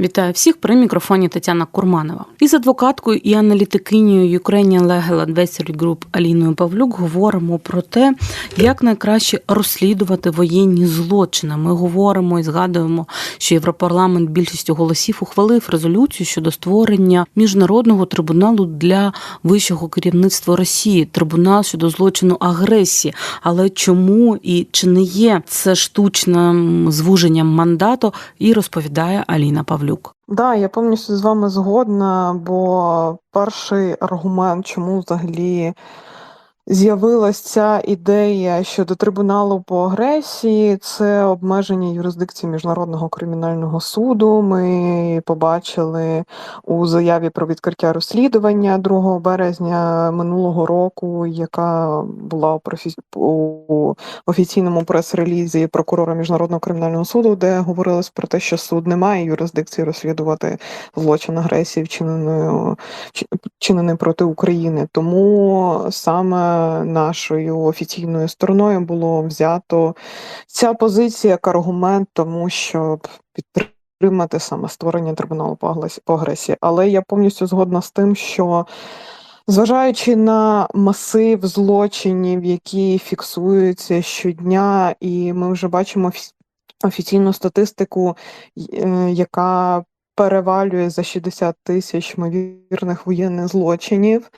Вітаю всіх при мікрофоні Тетяна Курманова. Із адвокаткою і аналітикинею Ukrainian Legal Advisory Group Аліною Павлюк говоримо про те, як найкраще розслідувати воєнні злочини. Ми говоримо і згадуємо, що Європарламент більшістю голосів ухвалив резолюцію щодо створення міжнародного трибуналу для вищого керівництва Росії, трибунал щодо злочину агресії. Але чому і чи не є це штучним звуженням мандату? І розповідає Аліна Павлюк. Да, я повністю з вами згодна, бо перший аргумент, чому взагалі з'явилася ця ідея щодо трибуналу по агресії, це обмеження юрисдикції міжнародного кримінального суду. Ми побачили у заяві про відкриття розслідування 2 березня минулого року, яка була у офіційному прес-релізі прокурора міжнародного кримінального суду, де говорилось про те, що суд не має юрисдикції розслідувати злочин агресії, вчиненої проти України. Тому саме нашою офіційною стороною було взято ця позиція як аргумент, тому щоб підтримати саме створення трибуналу по агресії. Але я повністю згодна з тим, що зважаючи на масив злочинів, які фіксуються щодня, і ми вже бачимо офіційну статистику, е, яка перевалює за 60 тисяч ймовірних воєнних злочинів.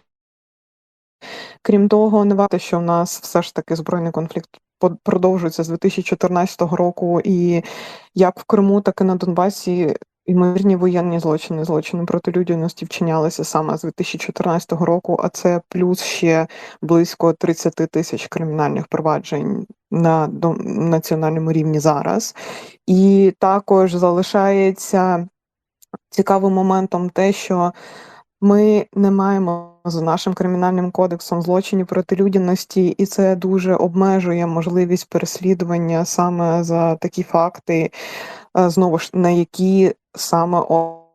Крім того, не варто, що в нас все ж таки збройний конфлікт продовжується з 2014 року, і як в Криму, так і на Донбасі ймовірні воєнні злочини, злочини проти людяності вчинялися саме з 2014 року, а це плюс ще близько 30 тисяч кримінальних проваджень на національному рівні зараз. І також залишається цікавим моментом те, що ми не маємо за нашим кримінальним кодексом злочинів проти людяності, і це дуже обмежує можливість переслідування саме за такі факти, е, знову ж на які саме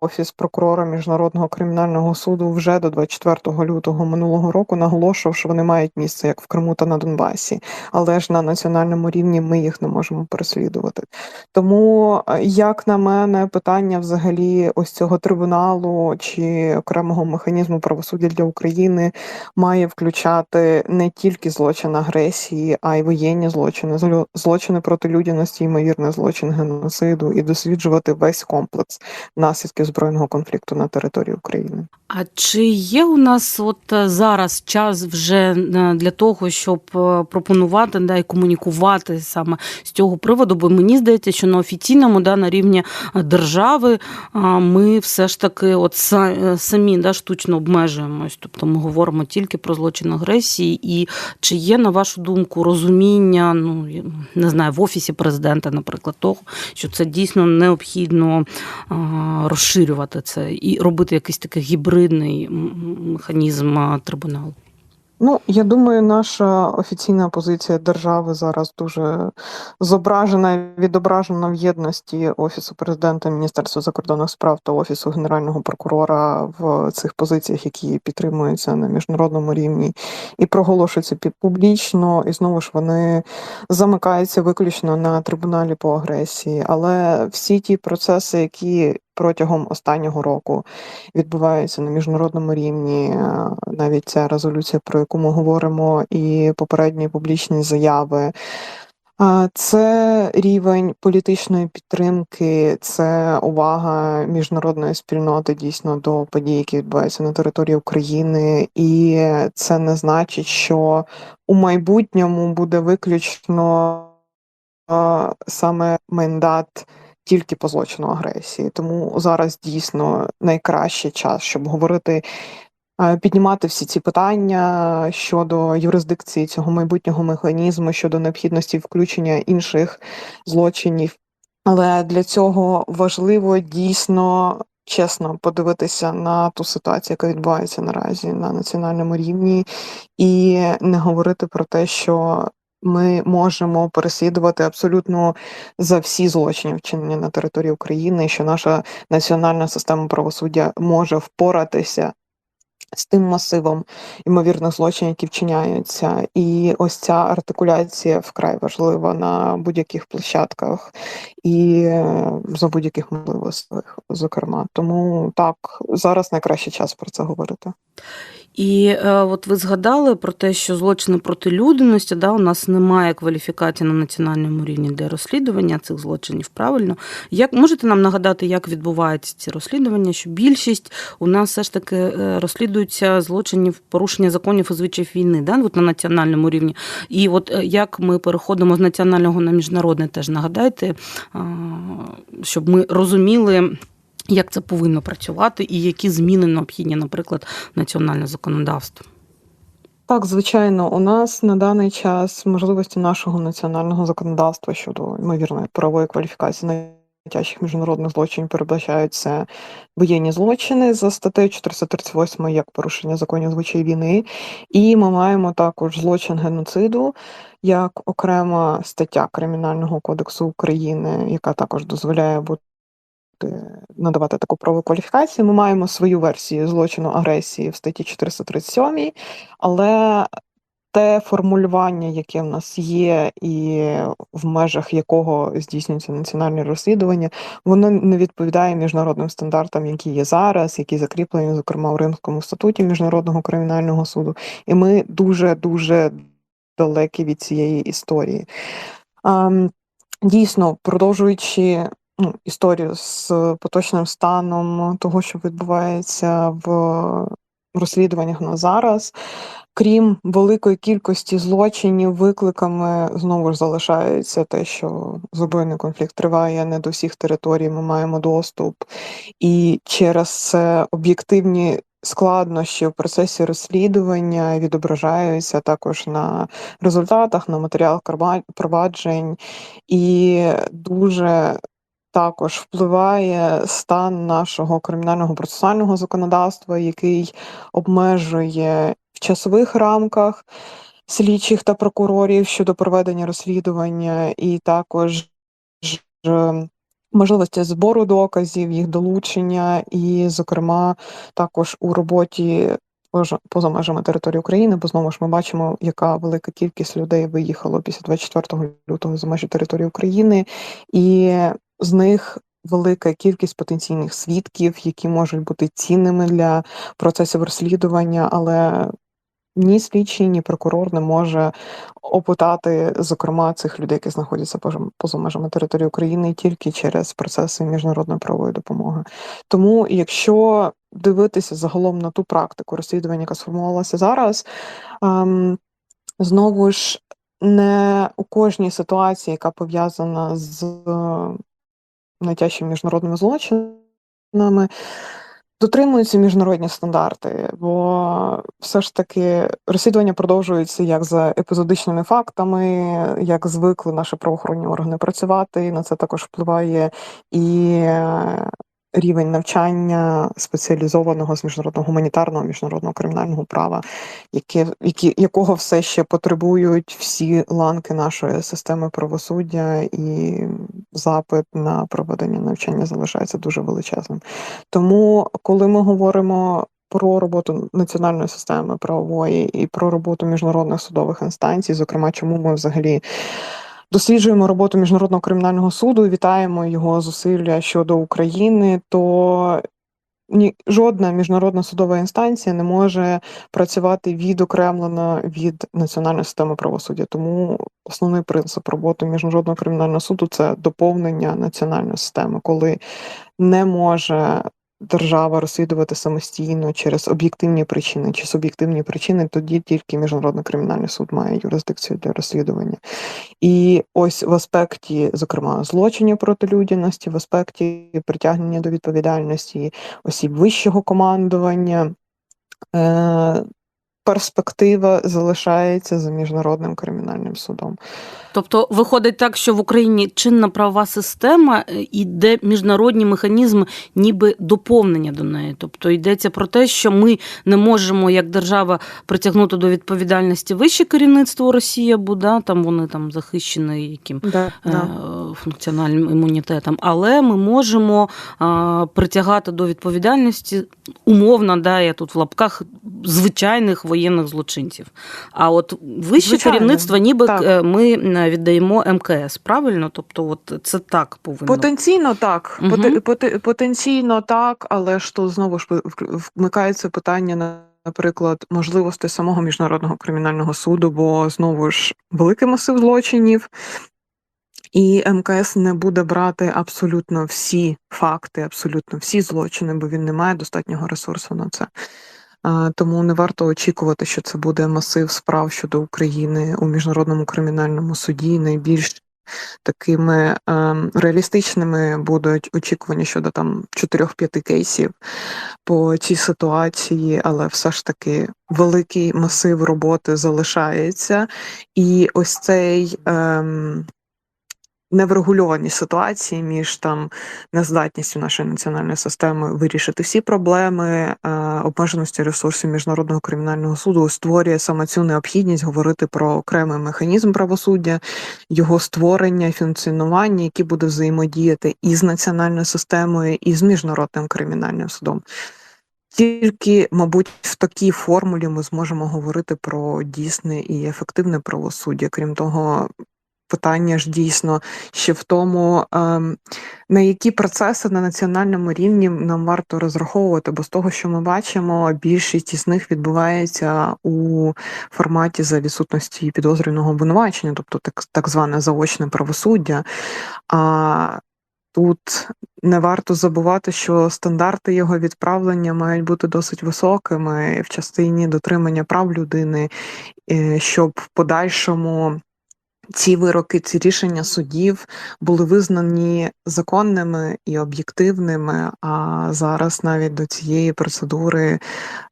Офіс прокурора міжнародного кримінального суду вже до 24 лютого минулого року наголошував, що вони мають місце як в Криму та на Донбасі, але ж на національному рівні ми їх не можемо переслідувати. Тому, е, як на мене, питання взагалі ось цього трибуналу чи окремого механізму правосуддя для України має включати не тільки злочин агресії, а й воєнні злочини, злочини проти людяності, ймовірний злочин геноциду і досліджувати весь комплекс наслідків збройного конфлікту на території України. А чи є у нас от е, зараз час вже е, для того, щоб е, пропонувати да, і комунікувати саме з цього приводу? Бо мені здається, що на офіційному да, на рівні держави ми все ж таки от самі да, штучно обмежуємось. Тобто ми говоримо тільки про злочин агресії, і чи є, на вашу думку, розуміння, ну не знаю, в офісі президента, наприклад, того, що це дійсно необхідно розширювати це і робити якийсь такий гібридний механізм трибуналу? Ну, я думаю, наша офіційна позиція держави зараз дуже зображена, відображена в єдності Офісу президента, Міністерства закордонних справ та Офісу Генерального прокурора в цих позиціях, які підтримуються на міжнародному рівні і проголошуються публічно, і знову ж вони замикаються виключно на трибуналі по агресії. Але всі ті процеси, які протягом останнього року відбуваються на міжнародному рівні. Е, навіть ця резолюція, про яку ми говоримо, і попередні публічні заяви. Це рівень політичної підтримки, це увага міжнародної спільноти дійсно до подій, які відбуваються на території України, і це не значить, що у майбутньому буде виключно саме мандат тільки по злочину агресії. Тому зараз дійсно найкращий час, щоб говорити. Е, піднімати всі ці питання щодо юрисдикції цього майбутнього механізму, щодо необхідності включення інших злочинів. Але для цього важливо дійсно чесно подивитися на ту ситуацію, яка відбувається наразі на національному рівні, і не говорити про те, що ми можемо переслідувати абсолютно за всі злочини, вчинені на території України, що наша національна система правосуддя може впоратися з тим масивом ймовірних злочинів, які вчиняються, і ось ця артикуляція вкрай важлива на будь-яких площадках і е, за будь-яких можливостей, зокрема. Тому так зараз найкращий час про це говорити. І е, от ви згадали про те, що злочини проти людяності, да, у нас немає кваліфікації на національному рівні для розслідування цих злочинів. Правильно, як можете нам нагадати, як відбуваються ці розслідування? Що більшість у нас все ж таки е, розслідуються злочинів порушення законів і звичаїв війни, да, от на національному рівні. І от е, як ми переходимо з національного на міжнародне, теж нагадайте, щоб ми розуміли. Як це повинно працювати, і які зміни необхідні, наприклад, національне законодавство? Так, звичайно, у нас на даний час можливості нашого національного законодавства щодо ймовірної правової кваліфікації найтяжчих міжнародних злочинів передбачаються воєнні злочини за статтею 438 як порушення законів звичаї війни, і ми маємо також злочин геноциду як окрема стаття Кримінального кодексу України, яка також дозволяє бути. Надавати таку правову кваліфікацію. Ми маємо свою версію злочину агресії в статті 437, але те формулювання, яке в нас є, і в межах якого здійснюється національне розслідування, воно не відповідає міжнародним стандартам, які є зараз, які закріплені, зокрема в Римському статуті Міжнародного кримінального суду. І ми дуже дуже далекі від цієї історії. Дійсно, продовжуючи ну, історію з поточним станом того, що відбувається в розслідуваннях на зараз. Крім великої кількості злочинів, викликами знову ж залишається те, що збройний конфлікт триває не до всіх територій. Ми маємо доступ, і через це об'єктивні складнощі в процесі розслідування відображаються також на результатах, на матеріалах проваджень, і дуже також впливає стан нашого кримінального процесуального законодавства, який обмежує в часових рамках слідчих та прокурорів щодо проведення розслідування, і також можливості збору доказів, їх долучення, і, зокрема, також у роботі. Поза межами території України, бо знову ж ми бачимо, яка велика кількість людей виїхало після 24 лютого за межі території України, і з них велика кількість потенційних свідків, які можуть бути цінними для процесів розслідування, але ні слідчий, ні прокурор не може опитати, зокрема, цих людей, які знаходяться поза межами території України, тільки через процеси міжнародної правової допомоги. Тому, якщо дивитися загалом на ту практику розслідування, яка сформувалася зараз, ем, знову ж не у кожній ситуації, яка пов'язана з найтяжчими міжнародними злочинами, дотримуються міжнародні стандарти, бо все ж таки розслідування продовжуються як за епізодичними фактами, як звикли наші правоохоронні органи працювати. На це також впливає і рівень навчання спеціалізованого з міжнародного гуманітарного міжнародного кримінального права, яке, які, якого все ще потребують всі ланки нашої системи правосуддя, і запит на проведення навчання залишається дуже величезним. Тому, коли ми говоримо про роботу національної системи правової і про роботу міжнародних судових інстанцій, зокрема, чому ми взагалі досліджуємо роботу міжнародного кримінального суду, вітаємо його зусилля щодо України, то ні, жодна міжнародна судова інстанція не може працювати відокремлено від національної системи правосуддя. Тому основний принцип роботи міжнародного кримінального суду це доповнення національної системи, коли не може держава розслідувати самостійно через об'єктивні причини чи суб'єктивні причини, тоді тільки міжнародний кримінальний суд має юрисдикцію для розслідування. І ось в аспекті, зокрема, злочинів проти людяності, в аспекті притягнення до відповідальності осіб вищого командування. Е, перспектива залишається за міжнародним кримінальним судом. Тобто виходить так, що в Україні чинна правова система е, іде міжнародні механізми, ніби доповнення до неї. Тобто йдеться про те, що ми не можемо як держава притягнути до відповідальності вище керівництво Росії, бо да, там вони там захищені яким Да, е, да. функціональним імунітетом, але ми можемо притягати до відповідальності умовно, да, я тут в лапках звичайних воєнних злочинців. А от вище Звичайно, керівництво, ніби так. е, ми віддаємо МКС. Правильно? Тобто, от це так повинно Потенційно так, поте- потенційно так, але ж то знову ж вмикається питання на. Наприклад, можливості самого міжнародного кримінального суду, бо знову ж великий масив злочинів, і МКС не буде брати абсолютно всі факти, абсолютно всі злочини, бо він не має достатнього ресурсу на це. Тому не варто очікувати, що це буде масив справ щодо України у міжнародному кримінальному суді. Найбільш такими ем, реалістичними будуть очікування щодо там 4-5 кейсів по цій ситуації, але все ж таки великий масив роботи залишається, і ось цей. Ем, Неврегульовані ситуації між там нездатністю нашої національної системи вирішити всі проблеми, е, обмеженості ресурсів міжнародного кримінального суду створює саме цю необхідність говорити про окремий механізм правосуддя, його створення, функціонування, який буде взаємодіяти і з національною системою, і з міжнародним кримінальним судом. Тільки, мабуть, в такій формулі ми зможемо говорити про дійсне і ефективне правосуддя. Крім того, питання ж дійсно ще в тому, ем, на які процеси на національному рівні нам варто розраховувати, бо з того, що ми бачимо, більшість із них відбувається у форматі за відсутності підозрюваного обвинувачення, тобто так, так зване заочне правосуддя. А Тут не варто забувати, що стандарти його відправлення мають бути досить високими в частині дотримання прав людини, е, щоб в подальшому ці вироки, ці рішення судів були визнані законними і об'єктивними. А зараз навіть до цієї процедури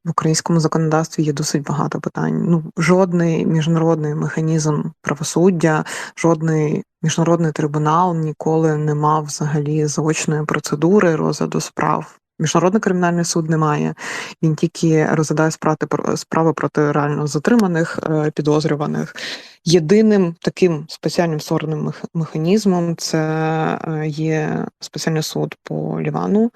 в українському законодавстві є досить багато питань. Ну, жодний міжнародний механізм правосуддя, жодний міжнародний трибунал ніколи не мав взагалі заочної процедури розгляду справ. Міжнародний кримінальний суд не має. Він тільки розглядає справи, проти реально затриманих е, підозрюваних. Єдиним таким спеціальним створеним механізмом це е, є спеціальний суд по Лівану,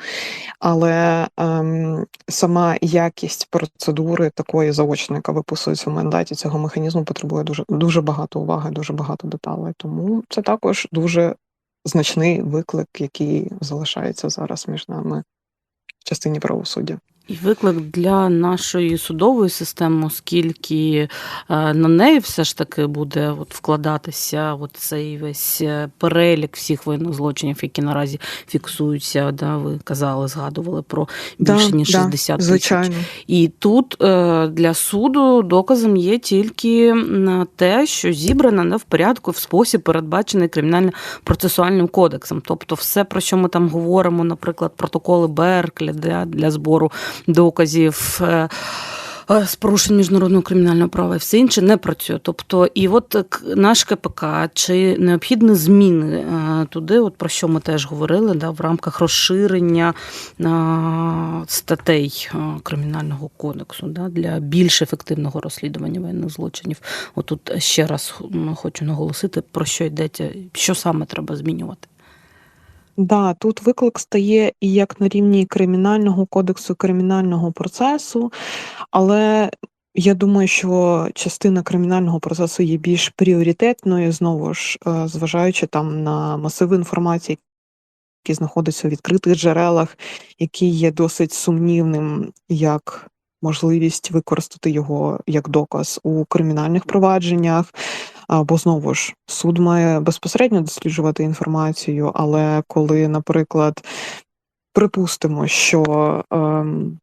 але ем, сама якість процедури такої заочної, яка виписується в мандаті цього механізму, потребує дуже дуже багато уваги, дуже багато деталей. Тому це також дуже значний виклик, який залишається зараз між нами частині правосуддя. І виклик для нашої судової системи, оскільки е, на неї все ж таки буде от вкладатися от цей весь е, перелік всіх воєнних злочинів, які наразі фіксуються. Да, ви казали, згадували про більше ніж 60 тисяч. звичайно. І тут е, для суду доказом є тільки те, що зібрано не в порядку в спосіб, передбачений кримінально-процесуальним кодексом. Тобто, все, про що ми там говоримо, наприклад, протоколи Берклі для, для збору доказів. е, е, З порушень міжнародного кримінального права і все інше не працює. Тобто, і от наш КПК чи необхідні зміни е, туди, от про що ми теж говорили, да, в рамках розширення е, статей е, кримінального кодексу да, для більш ефективного розслідування воєнних злочинів. Отут ще раз хочу наголосити, про що йдеться, що саме треба змінювати. Да, тут виклик стає і як на рівні кримінального кодексу, кримінального процесу, але я думаю, що частина кримінального процесу є більш пріоритетною, знову ж, е, зважаючи там на масиви інформації, які знаходяться у відкритих джерелах, який є досить сумнівним як можливість використати його як доказ у кримінальних провадженнях. А, Бо знову ж суд має безпосередньо досліджувати інформацію, але коли, наприклад, припустимо, що ем,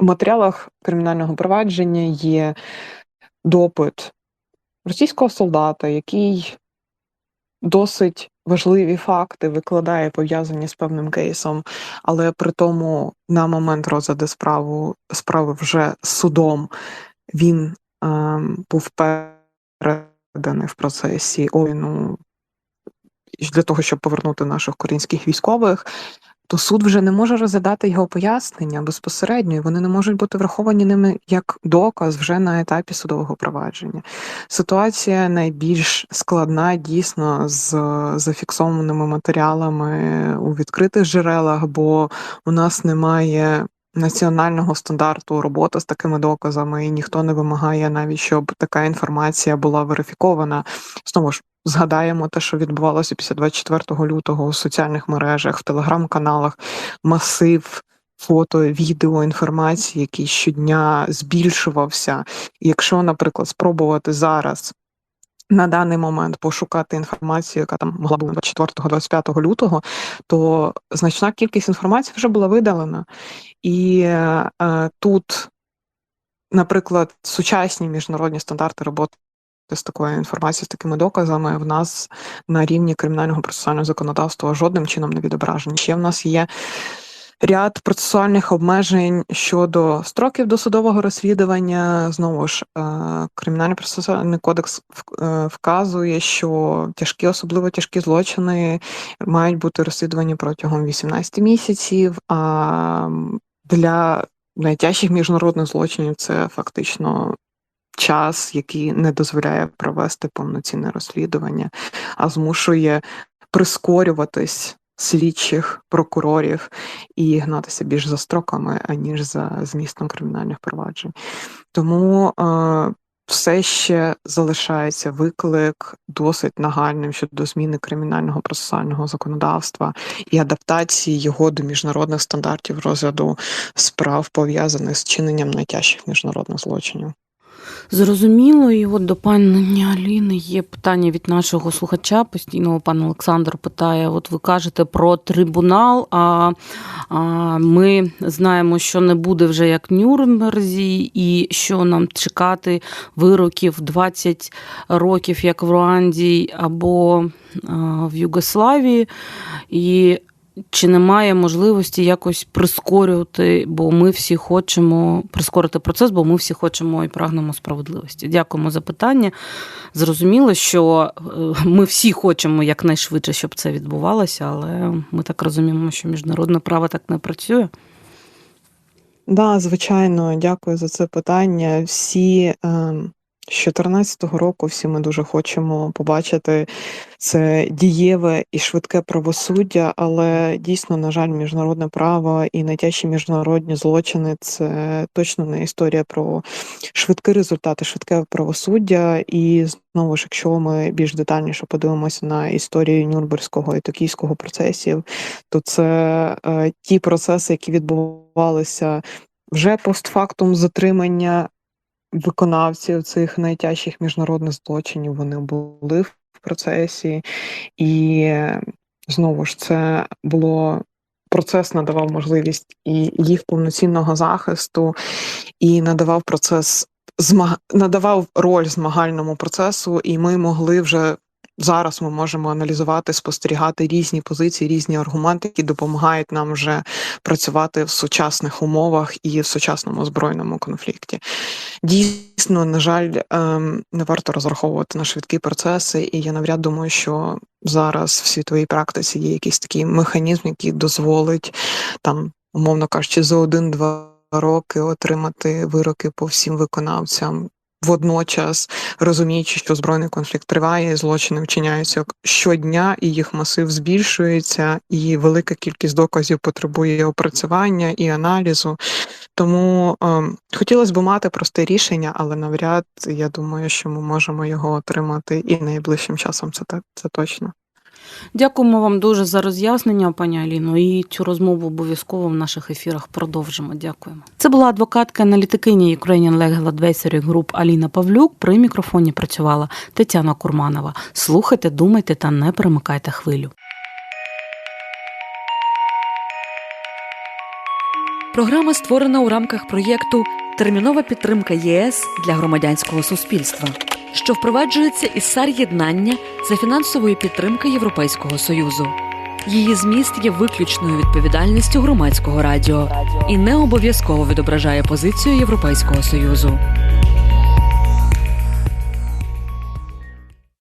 у матеріалах кримінального провадження є допит російського солдата, який досить важливі факти викладає пов'язані з певним кейсом, але при тому на момент розгляду справу справи вже судом він ем, був перед проведений в процесі обміну для того, щоб повернути наших українських військових, то суд вже не може розглядати його пояснення безпосередньо, і вони не можуть бути враховані ними як доказ вже на етапі судового провадження. Ситуація найбільш складна дійсно з зафіксованими матеріалами у відкритих джерелах, бо у нас немає. Національного стандарту роботи з такими доказами, і ніхто не вимагає навіть, щоб така інформація була верифікована. Знову ж згадаємо те, що відбувалося після 24 лютого у соціальних мережах, в телеграм-каналах, масив фото, відео, інформації, який щодня збільшувався. Якщо, наприклад, спробувати зараз. На даний момент пошукати інформацію, яка там могла бути 24-25 лютого, то значна кількість інформації вже була видалена. І е, тут, наприклад, сучасні міжнародні стандарти роботи з такою інформацією, з такими доказами в нас на рівні кримінального процесуального законодавства жодним чином не відображені. Ще в нас є ряд процесуальних обмежень щодо строків досудового розслідування. Знову ж е, кримінальний процесуальний кодекс е, вказує, що тяжкі, особливо тяжкі злочини мають бути розслідувані протягом 18 місяців. А для найтяжчих міжнародних злочинів це фактично час, який не дозволяє провести повноцінне розслідування, а змушує прискорюватись слідчих прокурорів і гнатися більш за строками, аніж за змістом кримінальних проваджень. Тому е, все ще залишається виклик досить нагальним щодо зміни кримінального процесуального законодавства і адаптації його до міжнародних стандартів розгляду справ пов'язаних з чиненням найтяжчих міжнародних злочинів. Зрозуміло, і от до пані Аліни є питання від нашого слухача. Постійного пан Олександр питає: от ви кажете про трибунал, а, а ми знаємо, що не буде вже як в Нюрнберзі, і що нам чекати вироків 20 років, як в Руанді або а, в Югославії. І чи немає можливості якось прискорювати, бо ми всі хочемо прискорити процес, бо ми всі хочемо і прагнемо справедливості. Дякуємо за питання. Зрозуміло, що е, ми всі хочемо якнайшвидше, щоб це відбувалося, але ми так розуміємо, що міжнародне право так не працює. Да, звичайно, дякую за це питання. Всі. Е... З 2014 року всі ми дуже хочемо побачити це дієве і швидке правосуддя, але дійсно, на жаль, міжнародне право і найтяжчі міжнародні злочини це точно не історія про швидкі результати, швидке правосуддя. І знову ж, якщо ми більш детальніше подивимося на історію Нюрнберзького і Токійського процесів, то це е, ті процеси, які відбувалися вже постфактум затримання виконавців цих найтяжчих міжнародних злочинів вони були в процесі, і знову ж це було. Процес надавав можливість і їх повноцінного захисту, і надавав процес надавав роль змагальному процесу, і ми могли вже Зараз ми можемо аналізувати, спостерігати різні позиції, різні аргументи, які допомагають нам вже працювати в сучасних умовах і в сучасному збройному конфлікті. Дійсно, на жаль, ем, не варто розраховувати на швидкі процеси, і я навряд думаю, що зараз в світовій практиці є якийсь такий механізм, який дозволить там, умовно кажучи, за один-два роки отримати вироки по всім виконавцям водночас розуміючи, що збройний конфлікт триває, злочини вчиняються щодня, і їх масив збільшується, і велика кількість доказів потребує опрацювання і аналізу. Тому е, хотілося б мати просте рішення, але навряд я думаю, що ми можемо його отримати і найближчим часом. Це це точно. Дякуємо вам дуже за роз'яснення, пані Аліно. І цю розмову обов'язково в наших ефірах продовжимо. Дякуємо. Це була адвокатка аналітикині Ukrainian Legal Advisory Group Аліна Павлюк. При мікрофоні працювала Тетяна Курманова. Слухайте, думайте та не перемикайте хвилю. Програма створена у рамках проєкту Термінова підтримка ЄС для громадянського суспільства що впроваджується із сар єднання за фінансової підтримки Європейського союзу. Її зміст є виключною відповідальністю громадського радіо і не обов'язково відображає позицію Європейського союзу.